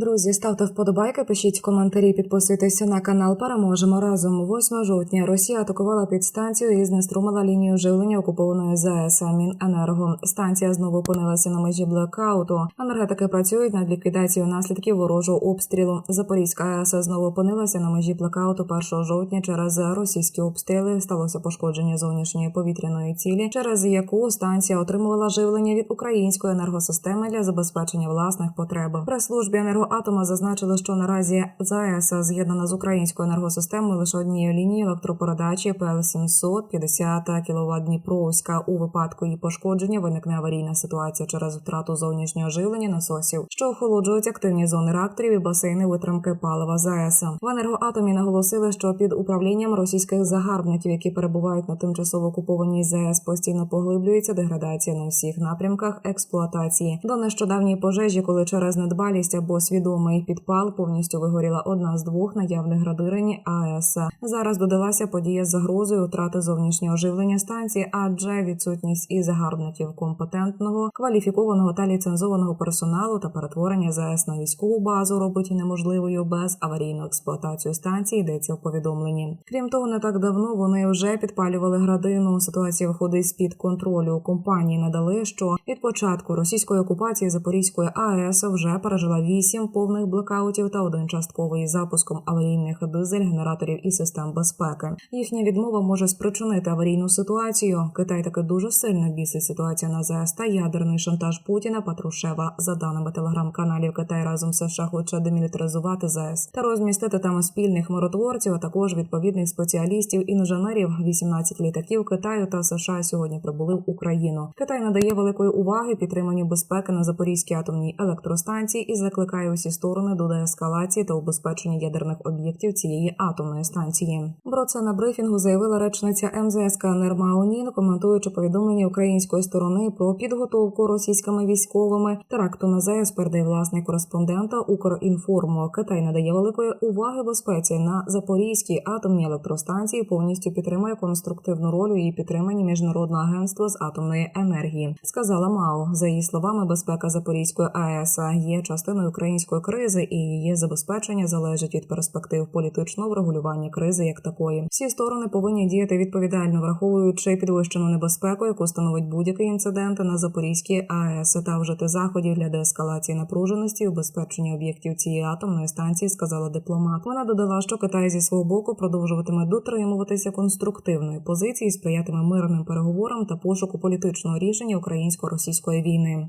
Друзі, ставте вподобайки, пишіть коментарі, підписуйтеся на канал. Переможемо разом. 8 жовтня Росія атакувала підстанцію і знеструмила лінію живлення окупованої ЗАЕС Міненерго. Станція знову опинилася на межі блекауту. Енергетики працюють над ліквідацією наслідків ворожого обстрілу. Запорізька АЕС знову опинилася на межі блекауту 1 жовтня. Через російські обстріли сталося пошкодження зовнішньої повітряної цілі, через яку станція отримувала живлення від української енергосистеми для забезпечення власних потреб. При службі енергоатома зазначили, що наразі ЗАЕС з'єднана з українською енергосистемою лише однією лінією електропородачі ПЛ 750 кВт Дніпровська. У випадку її пошкодження виникне аварійна ситуація через втрату зовнішнього живлення насосів, що охолоджують активні зони реакторів і басейни витримки палива ЗАЕС. В енергоатомі наголосили, що під управлінням російських загарбників, які перебувають на тимчасово окупованій ЗАЕС, постійно поглиблюється деградація на всіх напрямках експлуатації. До нещодавньої пожежі, коли через недбалість або свідомий підпал повністю вигоріла одна з двох наявних градирень АЕС. Зараз додалася подія з загрозою втрати зовнішнього живлення станції, адже відсутність і загарбників компетентного, кваліфікованого та ліцензованого персоналу та перетворення ЗАЕС на військову базу робить неможливою без аварійну експлуатацію станції. Йдеться в повідомленні. Крім того, не так давно вони вже підпалювали градину. Ситуація виходить з під контролю. Компанії надали, що від початку російської окупації Запорізької АЕС вже пережила вісім повних блекаутів та один частковий запуском аварійних дизель-генераторів і систем безпеки. Їхня відмова може спричинити аварійну ситуацію. Китай таки дуже сильно бісить ситуацію на ЗАЕС та ядерний шантаж Путіна Патрушева. За даними телеграм-каналів, Китай разом США хоче демілітаризувати ЗАЕС та розмістити там спільних миротворців, а також відповідних спеціалістів інженерів. 18 літаків Китаю та США сьогодні прибули в Україну. Китай надає великої уваги підтриманню безпеки на Запорізькій атомній електростанції і закликає усі сторони до деескалації та убезпечення ядерних об'єктів цієї атомної станції. Про це на брифінгу заявила речниця МЗС КНР Маонін, коментуючи повідомлення української сторони про підготовку російськими військовими теракту на ЗАЕС, передає власний кореспондента Укрінформу. Китай надає великої уваги безпеці на Запорізькій атомній електростанції. Повністю підтримує конструктивну роль у її підтриманні міжнародного агентства з атомної енергії. Сказала Мао за її словами, безпека Запорізької АЕС є частиною української кризи, і її забезпечення залежить від перспектив політичного врегулювання кризи як такої. Всі сторони повинні діяти відповідально, враховуючи підвищену небезпеку, яку становить будь-який інцидент на Запорізькій АЕС та вжити заходів для деескалації напруженості і убезпечення об'єктів цієї атомної станції, сказала дипломат. Вона додала, що Китай зі свого боку продовжуватиме дотримуватися конструктивної позиції, сприятиме мирним переговорам та пошуку політичного рішення українсько-російської війни.